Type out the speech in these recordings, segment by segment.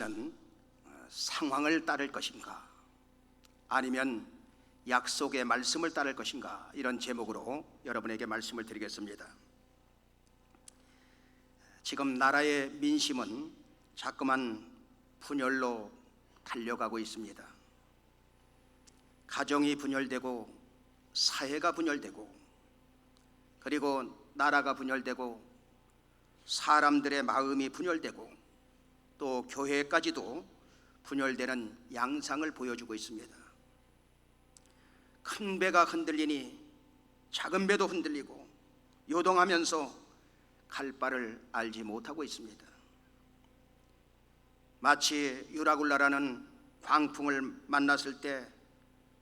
시간은 어, 상황을 따를 것인가 아니면 약속의 말씀을 따를 것인가 이런 제목으로 여러분에게 말씀을 드리겠습니다. 지금 나라의 민심은 자꾸만 분열로 달려가고 있습니다. 가정이 분열되고 사회가 분열되고 그리고 나라가 분열되고 사람들의 마음이 분열되고 또 교회까지도 분열되는 양상을 보여주고 있습니다. 큰 배가 흔들리니 작은 배도 흔들리고 요동하면서 갈 바를 알지 못하고 있습니다. 마치 유라굴라라는 광풍을 만났을 때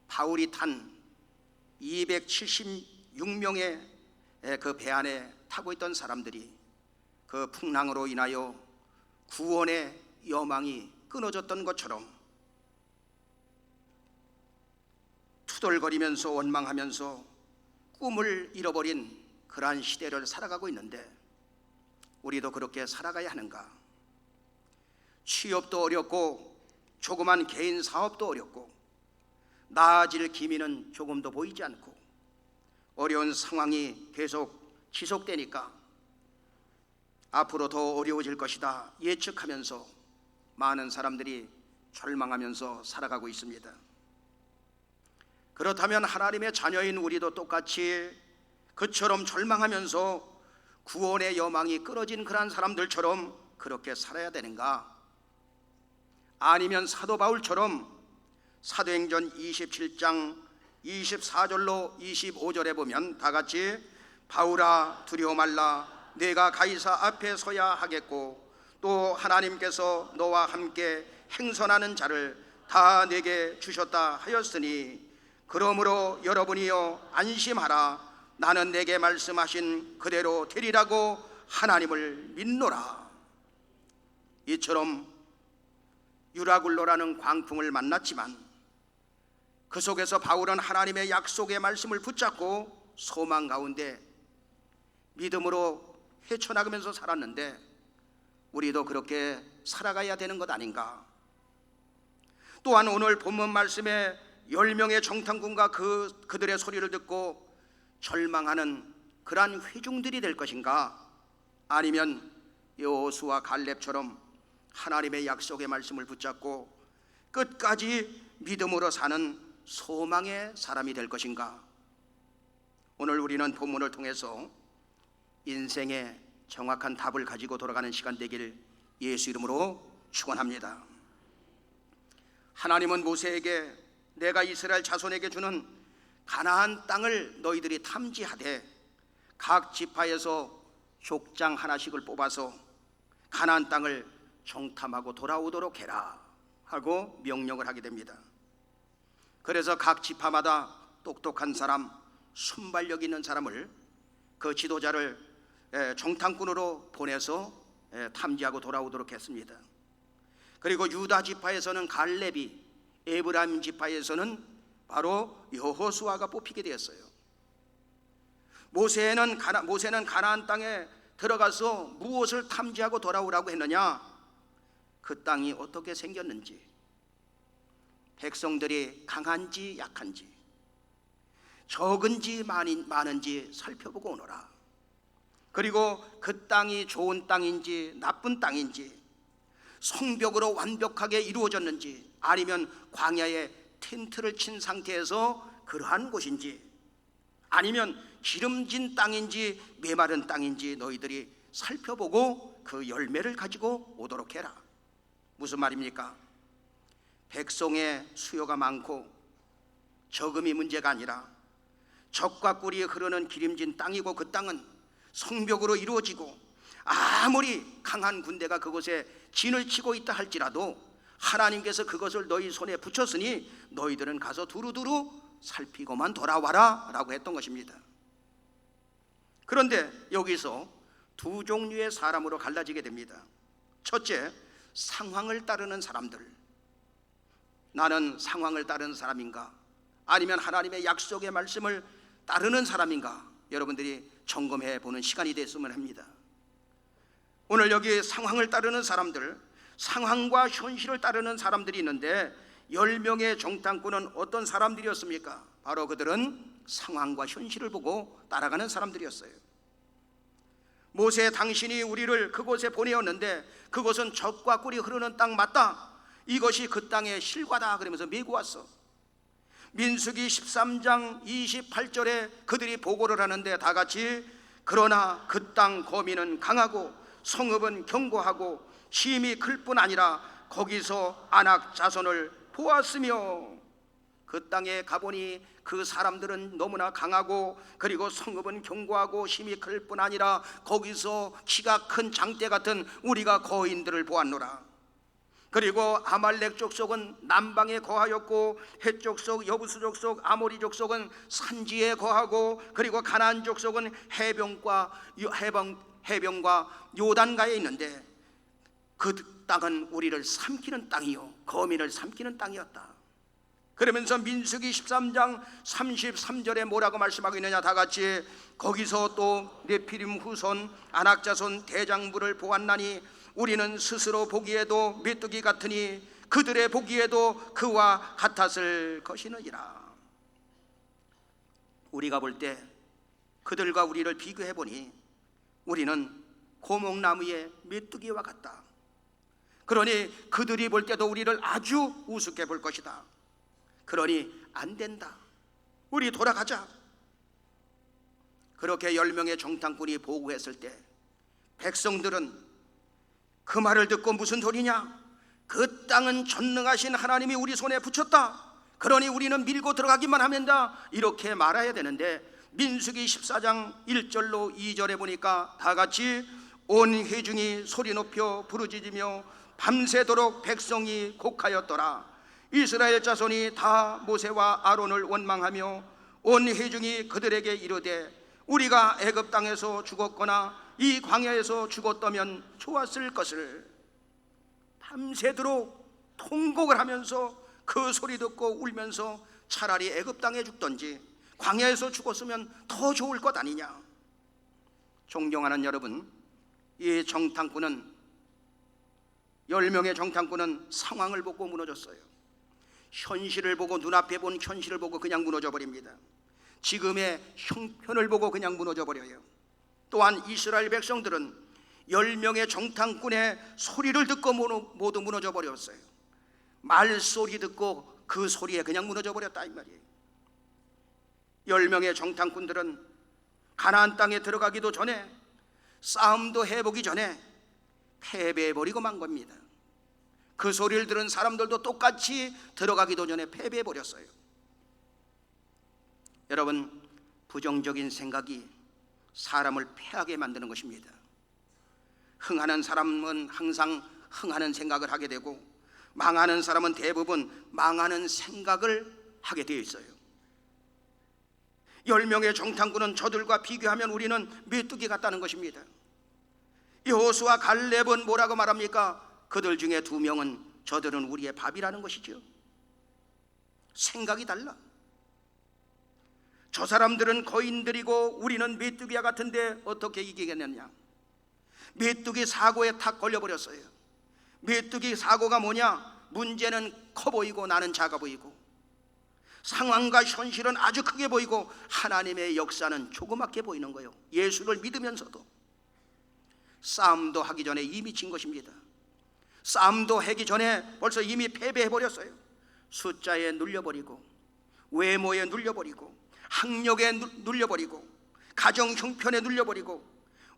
바울이 탄 276명의 그 배 안에 타고 있던 사람들이 그 풍랑으로 인하여 구원의 여망이 끊어졌던 것처럼 투덜거리면서 원망하면서 꿈을 잃어버린 그러한 시대를 살아가고 있는데 우리도 그렇게 살아가야 하는가? 취업도 어렵고 조그만 개인 사업도 어렵고 나아질 기미는 조금도 보이지 않고 어려운 상황이 계속 지속되니까 앞으로 더 어려워질 것이다 예측하면서 많은 사람들이 절망하면서 살아가고 있습니다. 그렇다면 하나님의 자녀인 우리도 똑같이 그처럼 절망하면서 구원의 여망이 끊어진 그러한 사람들처럼 그렇게 살아야 되는가? 아니면 사도 바울처럼 사도행전 27장 24절로 25절에 보면 다 같이 바울아 두려워 말라 내가 가이사 앞에 서야 하겠고 또 하나님께서 너와 함께 행선하는 자를 다 내게 주셨다 하였으니 그러므로 여러분이여 안심하라. 나는 내게 말씀하신 그대로 되리라고 하나님을 믿노라. 이처럼 유라굴로라는 광풍을 만났지만 그 속에서 바울은 하나님의 약속의 말씀을 붙잡고 소망 가운데 믿음으로 헤쳐나가면서 살았는데 우리도 그렇게 살아가야 되는 것 아닌가? 또한 오늘 본문 말씀에 열 명의 정탐꾼과 그 그들의 소리를 듣고 절망하는 그러한 회중들이 될 것인가? 아니면 여호수와 갈렙처럼 하나님의 약속의 말씀을 붙잡고 끝까지 믿음으로 사는 소망의 사람이 될 것인가? 오늘 우리는 본문을 통해서 인생의 정확한 답을 가지고 돌아가는 시간 되길 예수 이름으로 축원합니다. 하나님은 모세에게 내가 이스라엘 자손에게 주는 가나안 땅을 너희들이 탐지하되 각 지파에서 족장 하나씩을 뽑아서 가나안 땅을 정탐하고 돌아오도록 해라 하고 명령을 하게 됩니다. 그래서 각 지파마다 똑똑한 사람, 순발력 있는 사람을 그 지도자를 정탐꾼으로 보내서 탐지하고 돌아오도록 했습니다. 그리고 유다 지파에서는 갈렙이, 에브라임 지파에서는 바로 여호수아가 뽑히게 되었어요. 모세는 가나, 모세는 가나안 땅에 들어가서 무엇을 탐지하고 돌아오라고 했느냐? 그 땅이 어떻게 생겼는지, 백성들이 강한지 약한지, 적은지 많은지 살펴보고 오너라. 그리고 그 땅이 좋은 땅인지 나쁜 땅인지 성벽으로 완벽하게 이루어졌는지 아니면 광야에 텐트를 친 상태에서 그러한 곳인지 아니면 기름진 땅인지 메마른 땅인지 너희들이 살펴보고 그 열매를 가지고 오도록 해라. 무슨 말입니까? 백성의 수요가 많고 적음이 문제가 아니라 적과 꿀이 흐르는 기름진 땅이고 그 땅은 성벽으로 이루어지고 아무리 강한 군대가 그곳에 진을 치고 있다 할지라도 하나님께서 그것을 너희 손에 붙였으니 너희들은 가서 두루두루 살피고만 돌아와라 라고 했던 것입니다. 그런데 여기서 두 종류의 사람으로 갈라지게 됩니다. 첫째, 상황을 따르는 사람들. 나는 상황을 따르는 사람인가? 아니면 하나님의 약속의 말씀을 따르는 사람인가? 여러분들이 점검해 보는 시간이 됐으면 합니다. 오늘 여기 상황을 따르는 사람들, 상황과 현실을 따르는 사람들이 있는데 열 명의 정탐꾼은 어떤 사람들이었습니까? 바로 그들은 상황과 현실을 보고 따라가는 사람들이었어요. 모세 당신이 우리를 그곳에 보내었는데 그곳은 적과 꿀이 흐르는 땅 맞다. 이것이 그 땅의 실과다. 그러면서 메고 왔어. 민수기 13장 28절에 그들이 보고를 하는데 다 같이 그러나 그 땅 거민은 강하고 성읍은 견고하고 힘이 클 뿐 아니라 거기서 안악 자손을 보았으며 그 땅에 가보니 그 사람들은 너무나 강하고 그리고 성읍은 견고하고 힘이 클 뿐 아니라 거기서 키가 큰 장대 같은 우리가 거인들을 보았노라. 그리고 아말렉 족속은 남방에 거하였고 헷 족속, 여부수 족속, 아모리 족속은 산지에 거하고 그리고 가나안 족속은 해변과 해변 해변과 요단가에 있는데 그 땅은 우리를 삼키는 땅이요 거민을 삼키는 땅이었다. 그러면서 민수기 13장 33절에 뭐라고 말씀하고 있느냐 다 같이 거기서 또 네피림 후손 안악자손 대장부를 보았나니 우리는 스스로 보기에도 메뚜기 같으니 그들의 보기에도 그와 같았을 것이느니라 우리가 볼 때 그들과 우리를 비교해 보니 우리는 고목나무의 메뚜기와 같다 그러니 그들이 볼 때도 우리를 아주 우습게 볼 것이다 그러니 안 된다. 우리 돌아가자. 그렇게 열 명의 정탐꾼이 보고했을 때 백성들은 그 말을 듣고 무슨 소리냐? 그 땅은 전능하신 하나님이 우리 손에 붙였다. 그러니 우리는 밀고 들어가기만 하면 다 이렇게 말해야 되는데 민수기 14장 1절로 2절에 보니까 다 같이 온 회중이 소리 높여 부르짖으며 밤새도록 백성이 곡하였더라. 이스라엘 자손이 다 모세와 아론을 원망하며 온 회중이 그들에게 이르되 우리가 애굽 땅에서 죽었거나 이 광야에서 죽었다면 좋았을 것을 밤새도록 통곡을 하면서 그 소리 듣고 울면서 차라리 애굽 땅에 죽던지 광야에서 죽었으면 더 좋을 것 아니냐 존경하는 여러분 이 정탐꾼은 열 명의 정탐꾼은 상황을 보고 무너졌어요 현실을 보고 눈앞에 본 현실을 보고 그냥 무너져 버립니다. 지금의 형편을 보고 그냥 무너져 버려요. 또한 이스라엘 백성들은 열 명의 정탐꾼의 소리를 듣고 모두 무너져 버렸어요. 말소리 듣고 그 소리에 그냥 무너져 버렸다 이 말이에요. 열 명의 정탐꾼들은 가나안 땅에 들어가기도 전에 싸움도 해 보기 전에 패배해 버리고 만 겁니다. 그 소리를 들은 사람들도 똑같이 들어가기도 전에 패배해 버렸어요. 여러분, 부정적인 생각이 사람을 패하게 만드는 것입니다. 흥하는 사람은 항상 흥하는 생각을 하게 되고 망하는 사람은 대부분 망하는 생각을 하게 되어 있어요. 열 명의 정탐꾼은 저들과 비교하면 우리는 메뚜기 같다는 것입니다. 여호수와 갈렙은 뭐라고 말합니까? 그들 중에 두 명은 저들은 우리의 밥이라는 것이죠. 생각이 달라. 저 사람들은 거인들이고 우리는 메뚜기와 같은데 어떻게 이기겠느냐? 메뚜기 사고에 탁 걸려버렸어요. 메뚜기 사고가 뭐냐? 문제는 커 보이고 나는 작아 보이고 상황과 현실은 아주 크게 보이고 하나님의 역사는 조그맣게 보이는 거예요. 예수를 믿으면서도 싸움도 하기 전에 이미 진 것입니다. 싸움도 하기 전에 벌써 이미 패배해 버렸어요. 숫자에 눌려버리고 외모에 눌려버리고 학력에 눌려버리고 가정 형편에 눌려버리고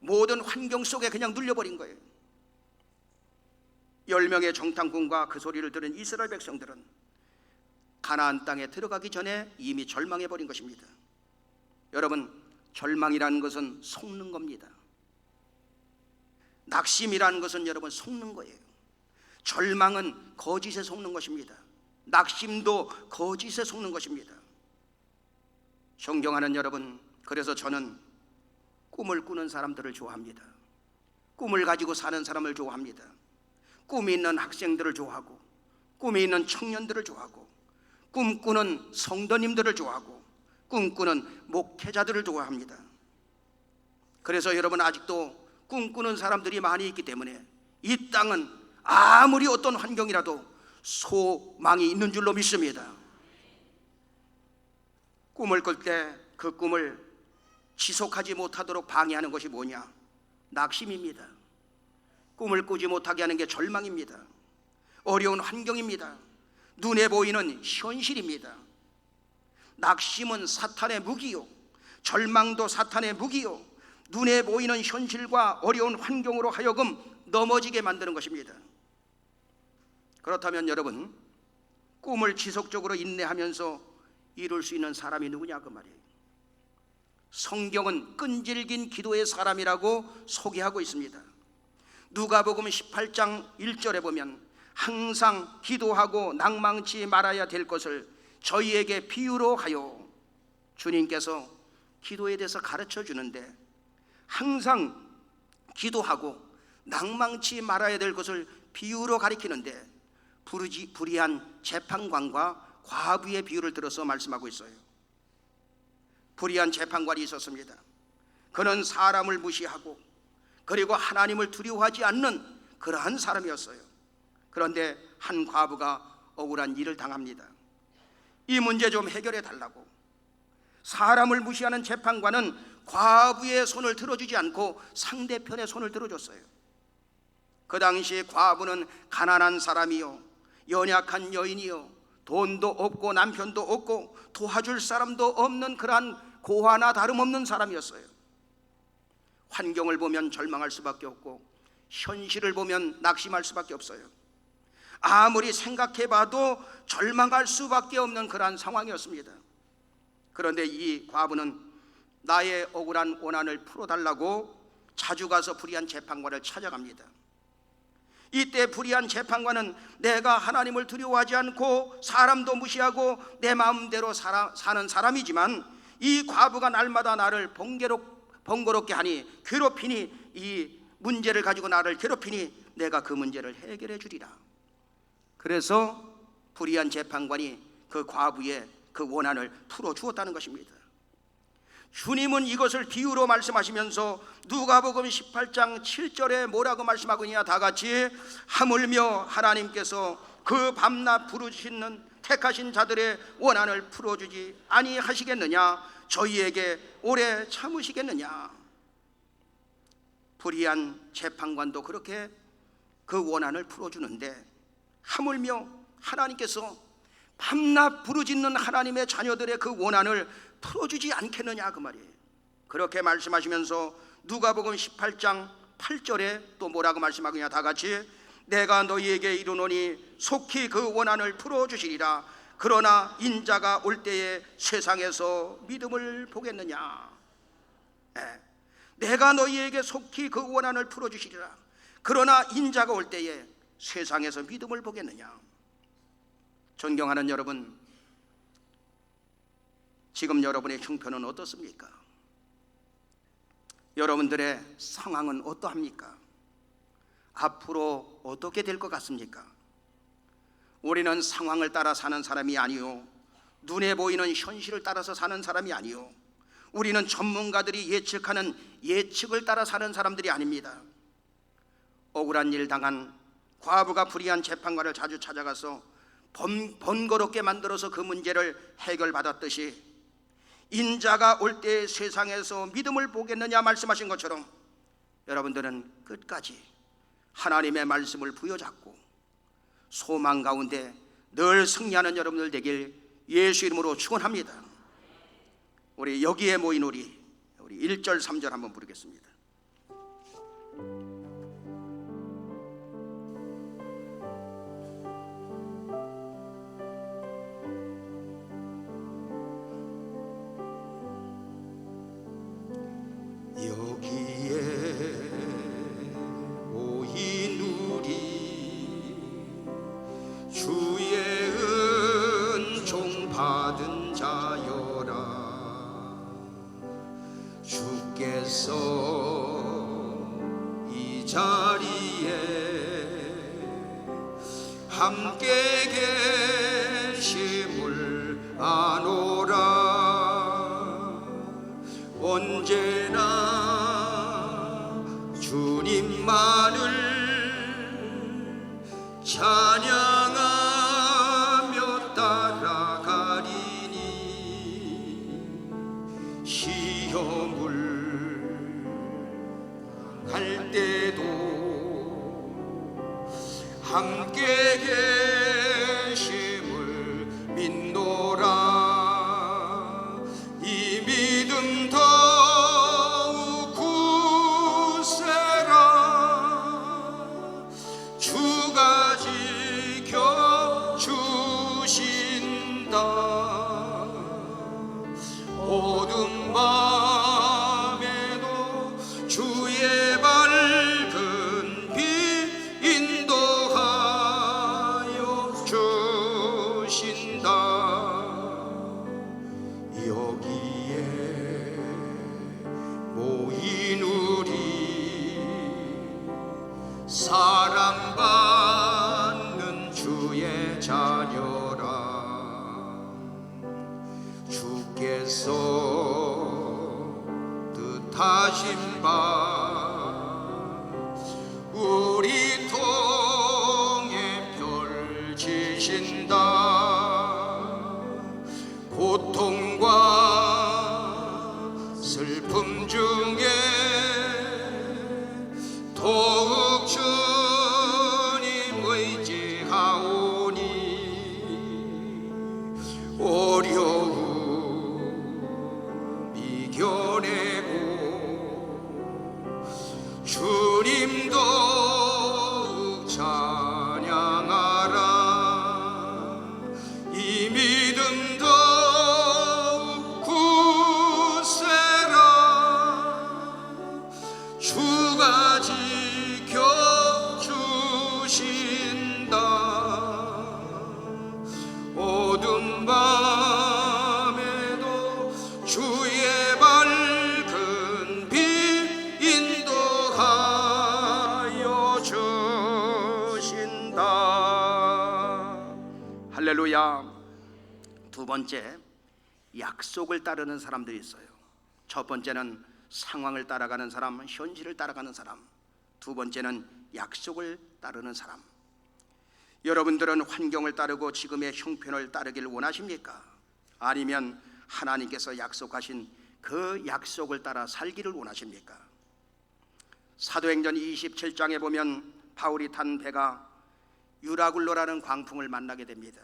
모든 환경 속에 그냥 눌려버린 거예요. 열 명의 정탐꾼과 그 소리를 들은 이스라엘 백성들은 가나안 땅에 들어가기 전에 이미 절망해 버린 것입니다. 여러분, 절망이라는 것은 속는 겁니다. 낙심이라는 것은 여러분 속는 거예요. 절망은 거짓에 속는 것입니다. 낙심도 거짓에 속는 것입니다. 존경하는 여러분, 그래서 저는 꿈을 꾸는 사람들을 좋아합니다. 꿈을 가지고 사는 사람을 좋아합니다. 꿈이 있는 학생들을 좋아하고, 꿈이 있는 청년들을 좋아하고, 꿈꾸는 성도님들을 좋아하고, 꿈꾸는 목회자들을 좋아합니다. 그래서 여러분 아직도 꿈꾸는 사람들이 많이 있기 때문에 이 땅은 아무리 어떤 환경이라도 소망이 있는 줄로 믿습니다. 꿈을 꿀 때 그 꿈을 지속하지 못하도록 방해하는 것이 뭐냐? 낙심입니다. 꿈을 꾸지 못하게 하는 게 절망입니다. 어려운 환경입니다. 눈에 보이는 현실입니다. 낙심은 사탄의 무기요. 절망도 사탄의 무기요. 눈에 보이는 현실과 어려운 환경으로 하여금 넘어지게 만드는 것입니다. 그렇다면 여러분, 꿈을 지속적으로 인내하면서 이룰 수 있는 사람이 누구냐 그 말이에요. 성경은 끈질긴 기도의 사람이라고 소개하고 있습니다. 누가복음 18장 1절에 보면 항상 기도하고 낭망치 말아야 될 것을 저희에게 비유로 하여 주님께서 기도에 대해서 가르쳐 주는데 항상 기도하고 낭망치 말아야 될 것을 비유로 가리키는데 부르지 불의한 재판관과 과부의 비유를 들어서 말씀하고 있어요. 불의한 재판관이 있었습니다. 그는 사람을 무시하고 그리고 하나님을 두려워하지 않는 그러한 사람이었어요. 그런데 한 과부가 억울한 일을 당합니다. 이 문제 좀 해결해 달라고. 사람을 무시하는 재판관은 과부의 손을 들어주지 않고 상대편의 손을 들어줬어요. 그 당시 과부는 가난한 사람이요, 연약한 여인이요, 돈도 없고 남편도 없고 도와줄 사람도 없는 그러한 고아나 다름없는 사람이었어요. 환경을 보면 절망할 수밖에 없고 현실을 보면 낙심할 수밖에 없어요. 아무리 생각해 봐도 절망할 수밖에 없는 그러한 상황이었습니다. 그런데 이 과부는 나의 억울한 원한을 풀어달라고 자주 가서 불의한 재판관을 찾아갑니다. 이때 불의한 재판관은 내가 하나님을 두려워하지 않고 사람도 무시하고 내 마음대로 살아, 사는 사람이지만 이 과부가 날마다 나를 번개로, 번거롭게 하니 괴롭히니 이 문제를 가지고 나를 괴롭히니 내가 그 문제를 해결해 주리라. 그래서 불의한 재판관이 그 과부의 그 원한을 풀어 주었다는 것입니다. 주님은 이것을 비유로 말씀하시면서 누가복음 18장 7절에 뭐라고 말씀하고 있냐 다 같이 하물며 하나님께서 그 밤낮 부르시는 택하신 자들의 원한을 풀어주지 아니하시겠느냐? 저희에게 오래 참으시겠느냐? 불의한 재판관도 그렇게 그 원한을 풀어주는데 하물며 하나님께서 밤낮 부르짖는 하나님의 자녀들의 그 원한을 풀어주지 않겠느냐 그 말이에요. 그렇게 말씀하시면서 누가복음 18장 8절에 또 뭐라고 말씀하느냐 다 같이 내가 너희에게 이르노니 속히 그 원한을 풀어 주시리라 그러나 인자가 올 때에 세상에서 믿음을 보겠느냐 네. 내가 너희에게 속히 그 원한을 풀어 주시리라 그러나 인자가 올 때에 세상에서 믿음을 보겠느냐 존경하는 여러분 지금 여러분의 형편은 어떻습니까? 여러분들의 상황은 어떠합니까? 앞으로 어떻게 될 것 같습니까? 우리는 상황을 따라 사는 사람이 아니요. 눈에 보이는 현실을 따라서 사는 사람이 아니요. 우리는 전문가들이 예측하는 예측을 따라 사는 사람들이 아닙니다. 억울한 일 당한 과부가 불의한 재판관을 자주 찾아가서 번, 번거롭게 만들어서 그 문제를 해결받았듯이 인자가 올 때 세상에서 믿음을 보겠느냐 말씀하신 것처럼 여러분들은 끝까지 하나님의 말씀을 부여잡고 소망 가운데 늘 승리하는 여러분들 되길 예수 이름으로 축원합니다. 우리 여기에 모인 우리 우리 1절 3절 한번 부르겠습니다. 주님만을 찬양. 번째 약속을 따르는 사람들이 있어요 첫 번째는 상황을 따라가는 사람, 현실을 따라가는 사람. 두 번째는 약속을 따르는 사람. 여러분들은 환경을 따르고 지금의 형편을 따르길 원하십니까? 아니면 하나님께서 약속하신 그 약속을 따라 살기를 원하십니까? 사도행전 27장에 보면 바울이 탄 배가 유라굴로라는 광풍을 만나게 됩니다.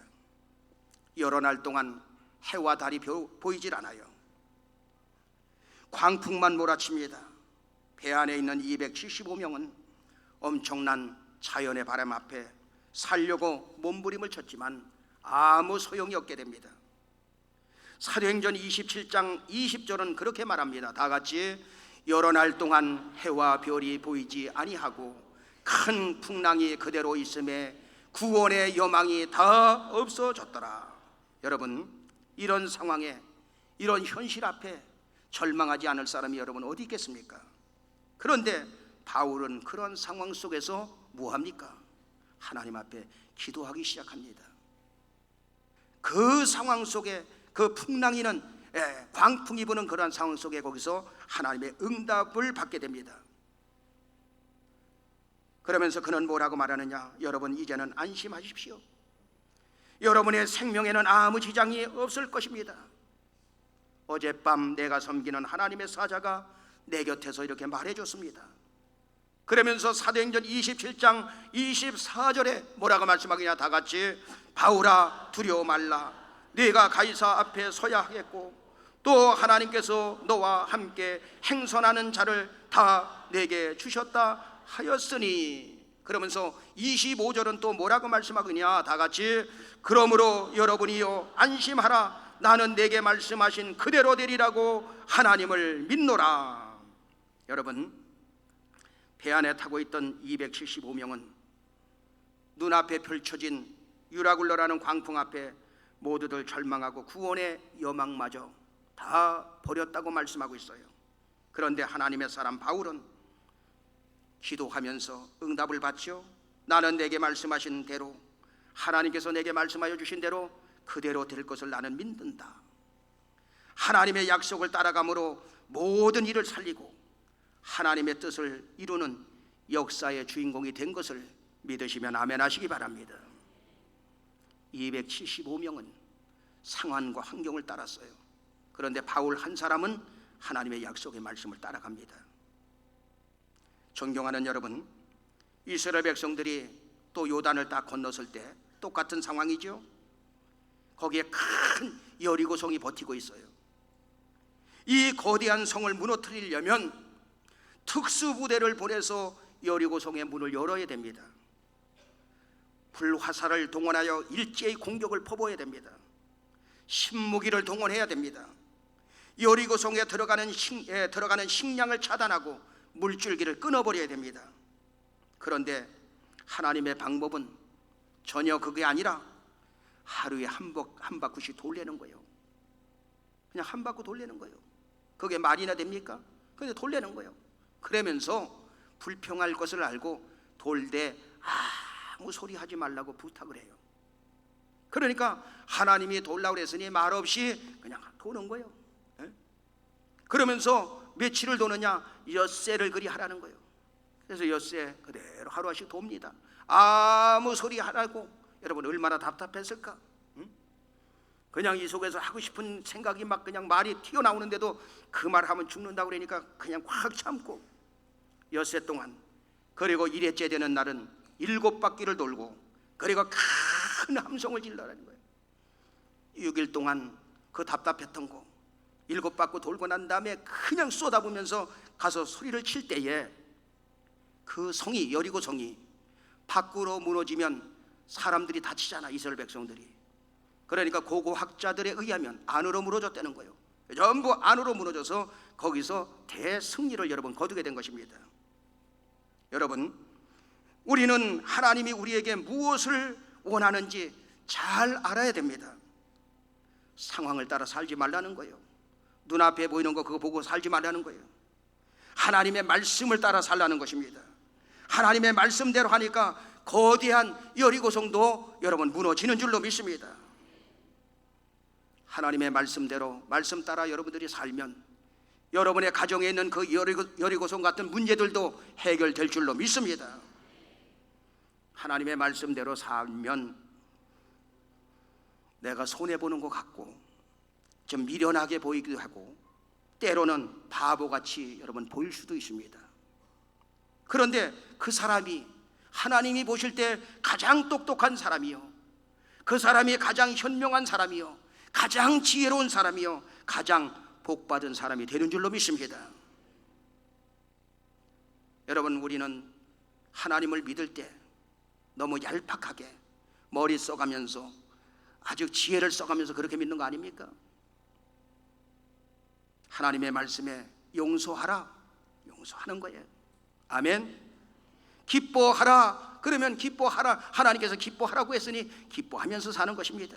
여러 날 동안 해와 달이 보- 보이질 않아요. 광풍만 몰아칩니다. 배 안에 있는 275명은 엄청난 자연의 바람 앞에 살려고 몸부림을 쳤지만 아무 소용이 없게 됩니다. 사도행전 27장 20절은 그렇게 말합니다. 다 같이 여러 날 동안 해와 별이 보이지 아니하고 큰 풍랑이 그대로 있음에 구원의 여망이 다 없어졌더라. 여러분 이런 상황에 이런 현실 앞에 절망하지 않을 사람이 여러분 어디 있겠습니까? 그런데 바울은 그런 상황 속에서 뭐 합니까? 하나님 앞에 기도하기 시작합니다. 그 상황 속에 그 풍랑이는 예, 광풍이 부는 그러한 상황 속에 거기서 하나님의 응답을 받게 됩니다. 그러면서 그는 뭐라고 말하느냐? 여러분 이제는 안심하십시오. 여러분의 생명에는 아무 지장이 없을 것입니다. 어젯밤 내가 섬기는 하나님의 사자가 내 곁에서 이렇게 말해 줬습니다. 그러면서 사도행전 27장 24절에 뭐라고 말씀하느냐 다 같이 바울아 두려워 말라 네가 가이사 앞에 서야 하겠고 또 하나님께서 너와 함께 행선하는 자를 다 내게 주셨다 하였으니 그러면서 25절은 또 뭐라고 말씀하느냐? 다 같이 그러므로 여러분이요 안심하라. 나는 내게 말씀하신 그대로 되리라고 하나님을 믿노라. 여러분 배 안에 타고 있던 275명은 눈앞에 펼쳐진 유라굴로라는 광풍 앞에 모두들 절망하고 구원의 여망마저 다 버렸다고 말씀하고 있어요. 그런데 하나님의 사람 바울은 기도하면서 응답을 받죠. 나는 내게 말씀하신 대로 하나님께서 내게 말씀하여 주신 대로 그대로 될 것을 나는 믿는다. 하나님의 약속을 따라감으로 모든 일을 살리고 하나님의 뜻을 이루는 역사의 주인공이 된 것을 믿으시면 아멘 하시기 바랍니다. 275명은 상황과 환경을 따랐어요. 그런데 바울 한 사람은 하나님의 약속의 말씀을 따라갑니다. 존경하는 여러분, 이스라엘 백성들이 또 요단을 다 건넜을 때 똑같은 상황이죠. 거기에 큰 여리고 성이 버티고 있어요. 이 거대한 성을 무너뜨리려면 특수부대를 보내서 여리고 성의 문을 열어야 됩니다. 불화살을 동원하여 일제히 공격을 퍼부어야 됩니다. 신무기를 동원해야 됩니다. 여리고 성에 들어가는 식, 에 들어가는 식량을 차단하고 물줄기를 끊어버려야 됩니다. 그런데 하나님의 방법은 전혀 그게 아니라 하루에 한, 바, 한 바퀴씩 돌리는 거예요. 그냥 한 바퀴 돌리는 거예요. 그게 말이나 됩니까? 근데 돌리는 거예요. 그러면서 불평할 것을 알고 돌되 아무 소리 하지 말라고 부탁을 해요. 그러니까 하나님이 돌라고 그랬으니 말없이 그냥 도는 거예요. 예? 그러면서 며칠을 도느냐 엿새를 그리 하라는 거예요. 그래서 엿새 그대로 하루씩 돕니다. 아무 소리 하라고 여러분 얼마나 답답했을까? 응? 그냥 이 속에서 하고 싶은 생각이 막 그냥 말이 튀어나오는데도 그 말 하면 죽는다고 그러니까 그냥 확 참고 엿새 동안 그리고 일회째 되는 날은 일곱 바퀴를 돌고 그리고 큰 함성을 질러라는 거예요. 6일 동안 그 답답했던 거 일곱 바퀴 돌고 난 다음에 그냥 쏟아부면서 가서 소리를 칠 때에 그 성이 여리고 성이 밖으로 무너지면 사람들이 다치잖아 이스라엘 백성들이. 그러니까 고고 학자들에 의하면 안으로 무너졌다는 거예요. 전부 안으로 무너져서 거기서 대승리를 여러분 거두게 된 것입니다. 여러분 우리는 하나님이 우리에게 무엇을 원하는지 잘 알아야 됩니다. 상황을 따라 살지 말라는 거예요 눈앞에 보이는 거 그거 보고 살지 말라는 거예요 하나님의 말씀을 따라 살라는 것입니다 하나님의 말씀대로 하니까 거대한 여리고성도 여러분 무너지는 줄로 믿습니다. 하나님의 말씀대로 말씀 따라 여러분들이 살면 여러분의 가정에 있는 그 여리고, 여리고성 같은 문제들도 해결될 줄로 믿습니다. 하나님의 말씀대로 살면 내가 손해 보는 것 같고 좀 미련하게 보이기도 하고 때로는 바보같이 여러분 보일 수도 있습니다. 그런데 그 사람이 하나님이 보실 때 가장 똑똑한 사람이요. 그 사람이 가장 현명한 사람이요. 가장 지혜로운 사람이요. 가장 복받은 사람이 되는 줄로 믿습니다. 여러분, 우리는 하나님을 믿을 때 너무 얄팍하게 머리 써가면서 아주 지혜를 써가면서 그렇게 믿는 거 아닙니까? 하나님의 말씀에 용서하라. 용서하는 거예요. 아멘. 기뻐하라. 그러면 기뻐하라. 하나님께서 기뻐하라고 했으니 기뻐하면서 사는 것입니다.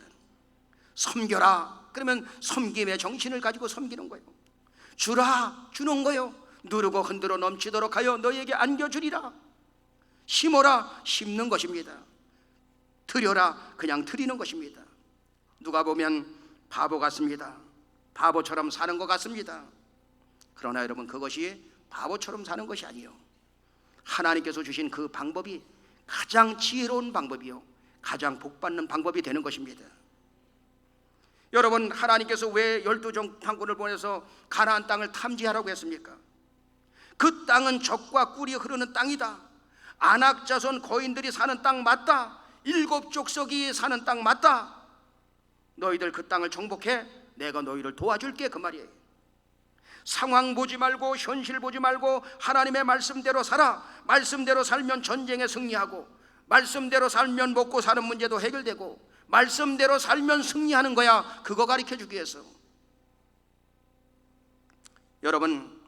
섬겨라. 그러면 섬김의 정신을 가지고 섬기는 거예요. 주라. 주는 거요. 누르고 흔들어 넘치도록 하여 너에게 안겨주리라. 심어라. 심는 것입니다. 드려라. 그냥 드리는 것입니다. 누가 보면 바보 같습니다. 바보처럼 사는 것 같습니다. 그러나 여러분 그것이 바보처럼 사는 것이 아니요. 하나님께서 주신 그 방법이 가장 지혜로운 방법이요. 가장 복받는 방법이 되는 것입니다. 여러분 하나님께서 왜 열두 정탐꾼을 보내서 가나안 땅을 탐지하라고 했습니까? 그 땅은 적과 꿀이 흐르는 땅이다. 안악 자손 거인들이 사는 땅 맞다. 일곱 족속이 사는 땅 맞다. 너희들 그 땅을 정복해 내가 너희를 도와줄게 그 말이에요. 상황 보지 말고 현실 보지 말고 하나님의 말씀대로 살아. 말씀대로 살면 전쟁에 승리하고 말씀대로 살면 먹고 사는 문제도 해결되고 말씀대로 살면 승리하는 거야. 그거 가르쳐 주기 위해서. 여러분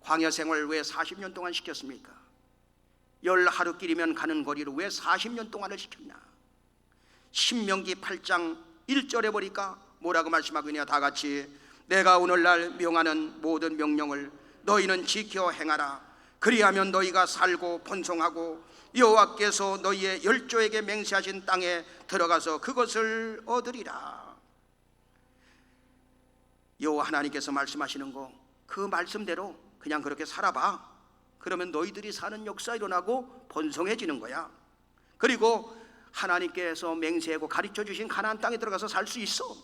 광야 생활 왜 40년 동안 시켰습니까? 열 하루끼리면 가는 거리를 왜 40년 동안을 시켰냐? 신명기 8장 1절에 보니까 뭐라고 말씀하고 있냐? 다 같이 내가 오늘날 명하는 모든 명령을 너희는 지켜 행하라. 그리하면 너희가 살고 번성하고 여호와께서 너희의 열조에게 맹세하신 땅에 들어가서 그것을 얻으리라. 여호와 하나님께서 말씀하시는 거 그 말씀대로 그냥 그렇게 살아봐. 그러면 너희들이 사는 역사 일어나고 번성해지는 거야. 그리고 하나님께서 맹세하고 가르쳐 주신 가나안 땅에 들어가서 살 수 있어.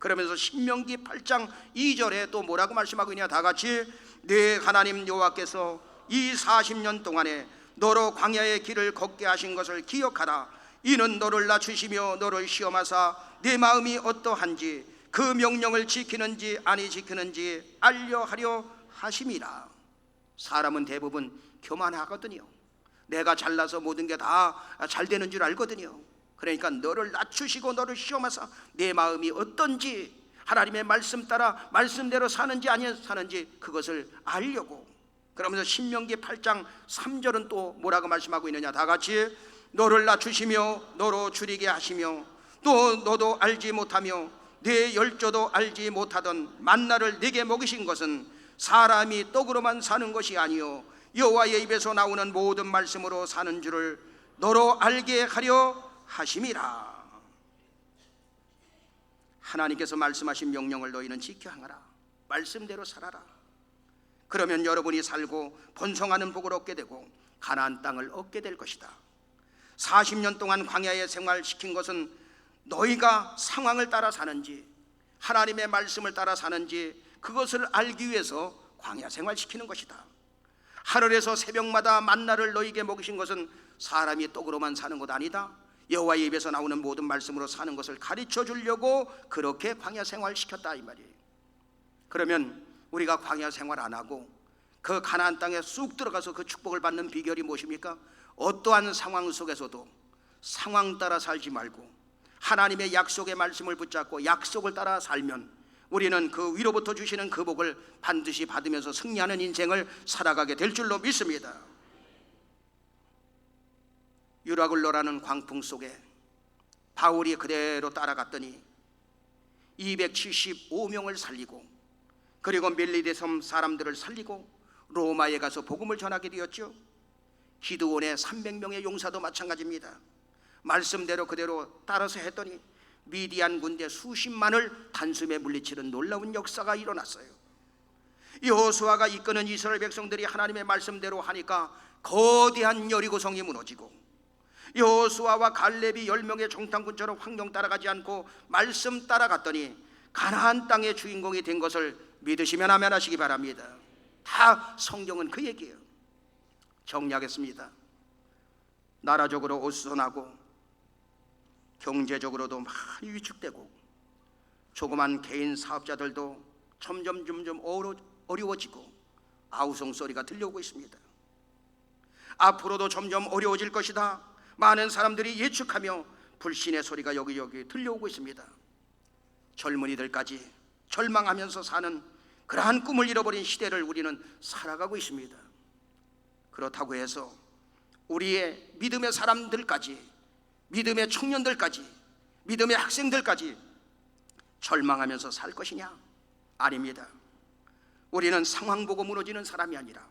그러면서 신명기 8장 2절에 또 뭐라고 말씀하고 있냐? 다 같이 내 하나님 여호와께서 이 40년 동안에 너로 광야의 길을 걷게 하신 것을 기억하라. 이는 너를 낮추시며 너를 시험하사 내 마음이 어떠한지 그 명령을 지키는지 아니 지키는지 알려 하려 하심이라. 사람은 대부분 교만하거든요. 내가 잘나서 모든 게 다 잘 되는 줄 알거든요 그러니까 너를 낮추시고 너를 시험하사 내 마음이 어떤지 하나님의 말씀 따라 말씀대로 사는지 아니 사는지 그것을 알려고. 그러면서 신명기 8장 3절은 또 뭐라고 말씀하고 있느냐? 다 같이 너를 낮추시며 너로 줄이게 하시며 또 너도 알지 못하며 내 열조도 알지 못하던 만나를 내게 먹이신 것은 사람이 떡으로만 사는 것이 아니요 여호와의 입에서 나오는 모든 말씀으로 사는 줄을 너로 알게 하려 하심이라. 하나님께서 말씀하신 명령을 너희는 지켜 행하라. 말씀대로 살아라. 그러면 여러분이 살고 번성하는 복을 얻게 되고 가나안 땅을 얻게 될 것이다. 40년 동안 광야에 생활시킨 것은 너희가 상황을 따라 사는지 하나님의 말씀을 따라 사는지 그것을 알기 위해서 광야 생활시키는 것이다. 하늘에서 새벽마다 만나를 너희에게 먹이신 것은 사람이 떡으로만 사는 것 아니다 여호와의 입에서 나오는 모든 말씀으로 사는 것을 가르쳐 주려고 그렇게 광야 생활 시켰다 이 말이에요. 그러면 우리가 광야 생활 안 하고 그 가나안 땅에 쑥 들어가서 그 축복을 받는 비결이 무엇입니까? 어떠한 상황 속에서도 상황 따라 살지 말고 하나님의 약속의 말씀을 붙잡고 약속을 따라 살면 우리는 그 위로부터 주시는 그 복을 반드시 받으면서 승리하는 인생을 살아가게 될 줄로 믿습니다. 유라굴로라는 광풍 속에 바울이 그대로 따라갔더니 275명을 살리고 그리고 멜리데 섬 사람들을 살리고 로마에 가서 복음을 전하게 되었죠. 기드온의 300명의 용사도 마찬가지입니다. 말씀대로 그대로 따라서 했더니 미디안 군대 수십만을 단숨에 물리치는 놀라운 역사가 일어났어요. 여호수아가 이끄는 이스라엘 백성들이 하나님의 말씀대로 하니까 거대한 여리고성이 무너지고 여호수아와 갈렙이 열 명의 정탐꾼처럼 황룡 따라가지 않고 말씀 따라갔더니 가나안 땅의 주인공이 된 것을 믿으시면 아멘하시기 바랍니다. 다 성경은 그 얘기예요. 정리하겠습니다. 나라적으로 어수선하고 경제적으로도 많이 위축되고 조그만 개인 사업자들도 점점 점점 어려, 어려워지고 아우성 소리가 들려오고 있습니다. 앞으로도 점점 어려워질 것이다. 많은 사람들이 예측하며 불신의 소리가 여기저기 들려오고 있습니다. 젊은이들까지 절망하면서 사는 그러한 꿈을 잃어버린 시대를 우리는 살아가고 있습니다. 그렇다고 해서 우리의 믿음의 사람들까지 믿음의 청년들까지 믿음의 학생들까지 절망하면서 살 것이냐? 아닙니다. 우리는 상황 보고 무너지는 사람이 아니라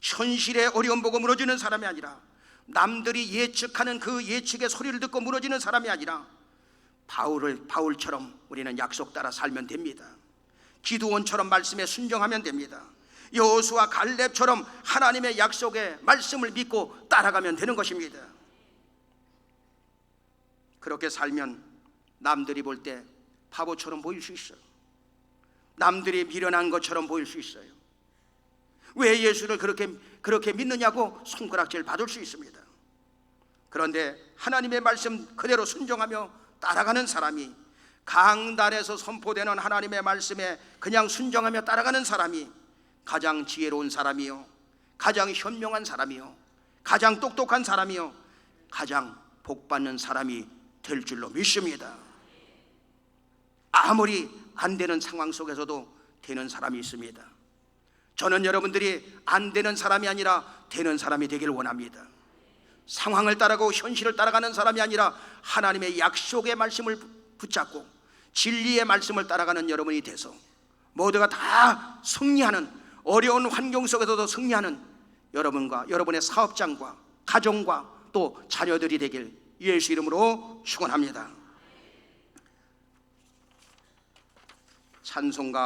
현실의 어려움 보고 무너지는 사람이 아니라 남들이 예측하는 그 예측의 소리를 듣고 무너지는 사람이 아니라 바울을 바울처럼 우리는 약속 따라 살면 됩니다. 기도원처럼 말씀에 순종하면 됩니다. 여호수아 갈렙처럼 하나님의 약속의 말씀을 믿고 따라가면 되는 것입니다. 그렇게 살면 남들이 볼 때 바보처럼 보일 수 있어요. 남들이 미련한 것처럼 보일 수 있어요. 왜 예수를 그렇게 그렇게 믿느냐고 손가락질 받을 수 있습니다. 그런데 하나님의 말씀 그대로 순종하며 따라가는 사람이 강단에서 선포되는 하나님의 말씀에 그냥 순종하며 따라가는 사람이 가장 지혜로운 사람이요, 가장 현명한 사람이요, 가장 똑똑한 사람이요, 가장 복받는 사람이 될 줄로 믿습니다. 아무리 안 되는 상황 속에서도 되는 사람이 있습니다. 저는 여러분들이 안 되는 사람이 아니라 되는 사람이 되길 원합니다. 상황을 따라가고 현실을 따라가는 사람이 아니라 하나님의 약속의 말씀을 붙잡고 진리의 말씀을 따라가는 여러분이 돼서 모두가 다 승리하는 어려운 환경 속에서도 승리하는 여러분과 여러분의 사업장과 가정과 또 자녀들이 되길 예수 이름으로 축원합니다. 찬송가